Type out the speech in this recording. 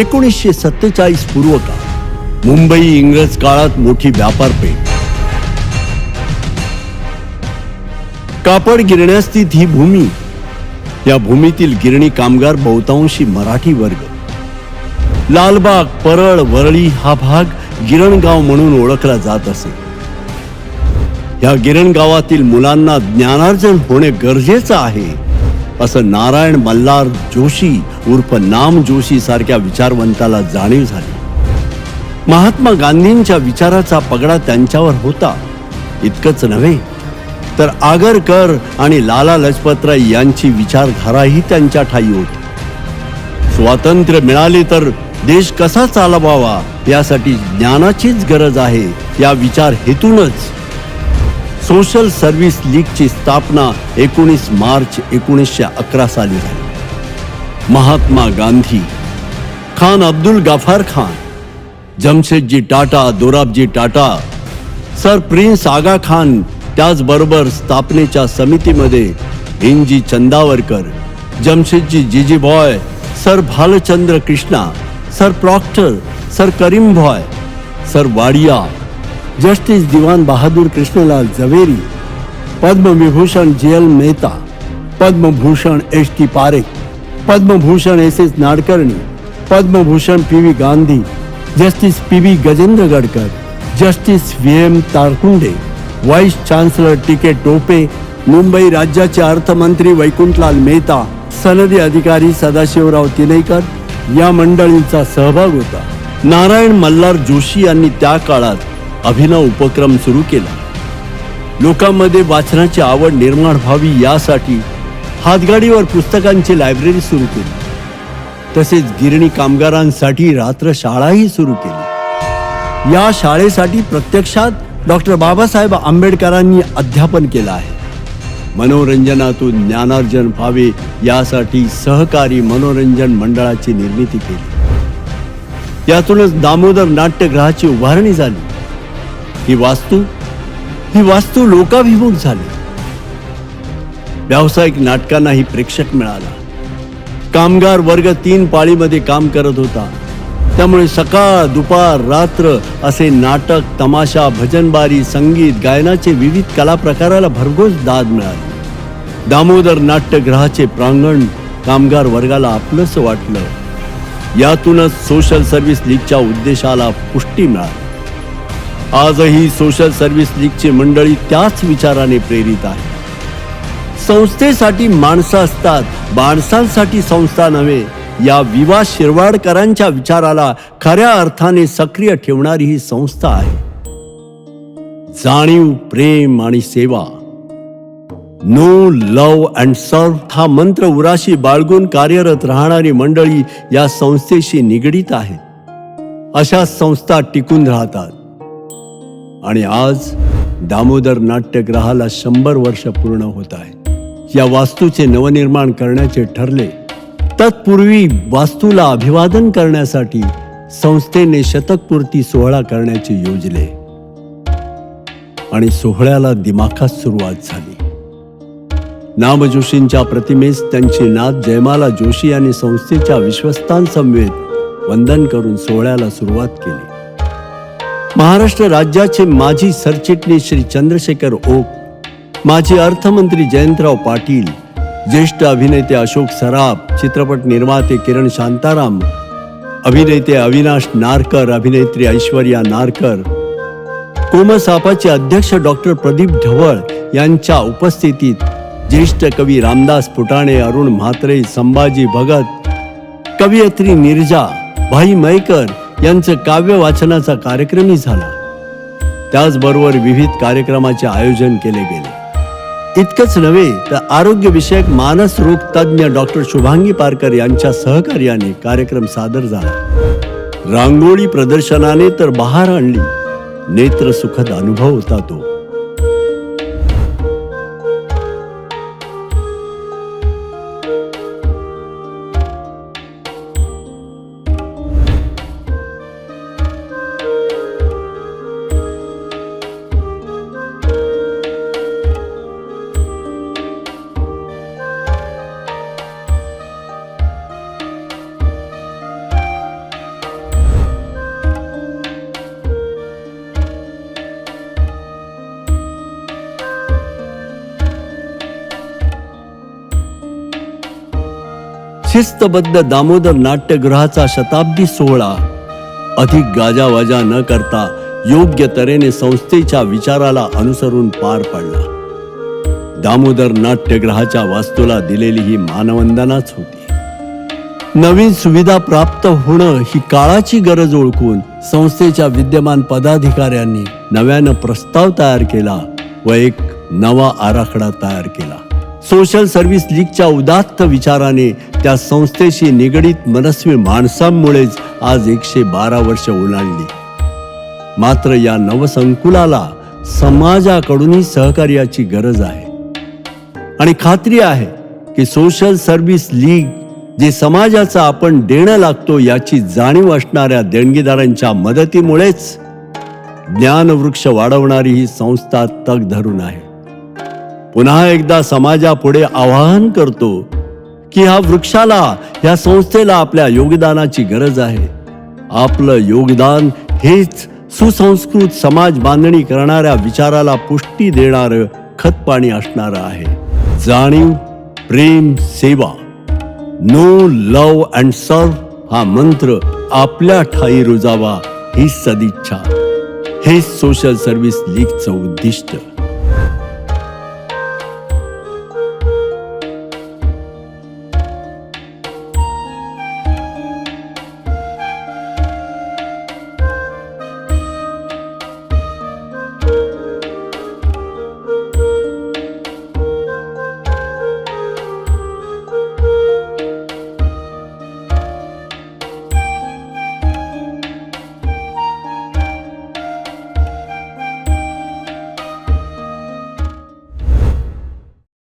एकोणीसशे सत्तेचाळीस पूर्व काळ मुंबई इंग्रज काळात मोठी व्यापारपेठ. कापड गिरण्यास्थित ही भूमी या भूमीतील गिरणी कामगार बहुतांशी मराठी वर्ग. लालबाग परळ वरळी हा भाग गिरणगाव म्हणून ओळखला जात असे. या गिरणगावातील मुलांना ज्ञानार्जन होणे गरजेचं आहे. असं नारायण मल्हार जोशी उर्फ नाम जोशी सारख्या विचारवंताला जाणीव झाली. महात्मा गांधींच्या विचाराचा पगडा त्यांच्यावर होता. इतकंच नव्हे तर आगरकर आणि लाला लजपतराय यांची विचारधाराही त्यांच्या ठाई होती. स्वातंत्र्य मिळाले तर देश कसा चालवावा यासाठी ज्ञानाचीच गरज आहे या विचार हेतूनच सोशल सर्व्हिस लीगची स्थापना एकोणीस मार्च एकोणीसशे अकरा साली झाली. महात्मा गांधी खान अब्दुल गफार खान जमशेदजी टाटा दोराबजी टाटा सर प्रिन्स आगा खान त्याचबरोबर स्थापनेच्या समितीमध्ये N G Chandavarkar Jamshedji Jeejeebhoy sir Bhalchandra Krishna sir Proctor sir Karimbhoy sir Wadia justice Diwan Bahadur Krishnalal Jhaveri Padma Vibhushan J L Mehta Padma Bhushan H T Parekh Padma Bhushan S S Nadkarni Padma Bhushan P V Gandhi justice P V Gajendragadkar justice V M Tarkunde vice chancellor T K Tope Mumbai राज्याचे अर्थमंत्री वैकुंठलाल मेहता सनदी अधिकारी सदाशिवराव तिनेकर या मंडळींचा सहभाग होता. नारायण मल्हार जोशी यांनी त्या काळात अभिनव उपक्रम सुरू केला. लोकांमध्ये वाचनाची आवड निर्माण व्हावी यासाठी हातगाडीवर पुस्तकांची लायब्ररी सुरू केली. तसेच गिरणी कामगारांसाठी रात्र शाळाही सुरू केली. या शाळेसाठी प्रत्यक्षात डॉक्टर बाबासाहेब आंबेडकरांनी अध्यापन केलं आहे. मनोरंजनातून ज्ञानार्जन व्हावे यासाठी सहकारी मनोरंजन मंडळाची निर्मिती केली. यातूनच दामोदर नाट्यगृहाची उभारणी झाली. ही वास्तू ही वास्तू लोकाभिमुख झाली. व्यावसायिक नाटकांनाही प्रेक्षक मिळाला. कामगार वर्ग तीन पाळीमध्ये काम करत होता. त्यामुळे सकाळ दुपार रात्र असे नाटक तमाशा भजनबारी संगीत गायनाचे विविध कला प्रकाराला भरघोस दाद मिळाली. दामोदर नाट्यगृहाचे प्रांगण कामगार वर्गाला आपलंच वाटलं. यातूनच सोशल सर्व्हिस लीगच्या उद्देशाला पुष्टी मिळाली. आजही सोशल सर्व्हिस लीगची मंडळी त्याच विचाराने प्रेरित आहे संस्थेसाठी माणसं असतात माणसांसाठी संस्था नव्हे या विवा शिरवाडकरांच्या विचाराला खऱ्या अर्थाने सक्रिय ठेवणारी ही संस्था आहे. जाणीव प्रेम आणि सेवा. नो लव अँड सर्व हा मंत्र उराशी बाळगून कार्यरत राहणारी मंडळी या संस्थेशी निगडीत आहेत. अशा संस्था टिकून राहतात. आणि आज दामोदर नाट्यगृहाला शंभर वर्ष पूर्ण होत आहे. या वास्तूचे नवनिर्माण करण्याचे ठरले. तत्पूर्वी वास्तूला अभिवादन करण्यासाठी संस्थेने शतकपूर्ती सोहळा करण्याचे योजले. आणि सोहळ्याला दिमाखात सुरुवात झाली. नामजोशींच्या प्रतिमेस त्यांचे नात जयमाला जोशी यांनी संस्थेच्या विश्वस्तांसमवेत वंदन करून सोहळ्याला सुरुवात केली. महाराष्ट्र राज्याचे माजी सरचिटणीस श्री चंद्रशेखर ओक माजी अर्थमंत्री जयंतराव पाटील ज्येष्ठ अभिनेते अशोक सराफ चित्रपट निर्माते किरण शांताराम अभिनेते अविनाश नारकर अभिनेत्री ऐश्वर्या नारकर कोमसापाचे अध्यक्ष डॉक्टर प्रदीप ढवळ यांच्या उपस्थितीत ज्येष्ठ कवी रामदास फुटाणे अरुण म्हात्रे संभाजी भगत कवयित्री निर्जा भाई मयकर यांचं काव्य वाचनाचा कार्यक्रमही झाला. त्याचबरोबर विविध कार्यक्रमाचे आयोजन केले गेले. इतकंच नव्हे तर आरोग्यविषयक मानस रोग तज्ज्ञ डॉक्टर शुभांगी पारकर यांच्या सहकार्याने कार्यक्रम सादर झाला. रांगोळी प्रदर्शनाने तर बहार आणली. नेत्र सुखद अनुभव होता तो. शिस्तबद्ध दामोदर नाट्यगृहाचा शताब्दी सोहळा. अधिक गाजावाजा न करता योग्य तऱ्हेने संस्थेच्या विचाराला अनुसरून पार पडला. दामोदर नाट्यगृहाच्या वास्तूला दिलेली ही मानवंदनाच होती. नवीन सुविधा प्राप्त होणं ही काळाची गरज ओळखून संस्थेच्या विद्यमान पदाधिकाऱ्यांनी नव्यानं प्रस्ताव तयार केला व एक नवा आराखडा तयार केला. सोशल सर्व्हिस लीगच्या उदात्त विचाराने त्या संस्थेशी निगडीत मनस्वी माणसांमुळेच आज एकशे बारा वर्ष ओलांडली मात्र या नवसंकुलाला समाजाकडूनही सहकार्याची गरज आहे. आणि खात्री आहे की सोशल सर्व्हिस लीग जे समाजाचं आपण देणं लागतो याची जाणीव असणाऱ्या देणगीदारांच्या मदतीमुळेच ज्ञानवृक्ष वाढवणारी ही संस्था तग धरून आहे. पुन्हा एकदा समाजापुढे आवाहन करतो की ह्या वृक्षाला ह्या संस्थेला आपल्या योगदानाची गरज आहे. आपलं योगदान हेच सुसंस्कृत समाज बांधणी करणाऱ्या विचाराला पुष्टी देणारं खतपाणी असणारं आहे. जाणीव प्रेम सेवा. नो लव अँड सर्व हा मंत्र आपल्या ठाई रुजावा ही सदिच्छा. हे सोशल सर्व्हिस लीगचं उद्दिष्ट.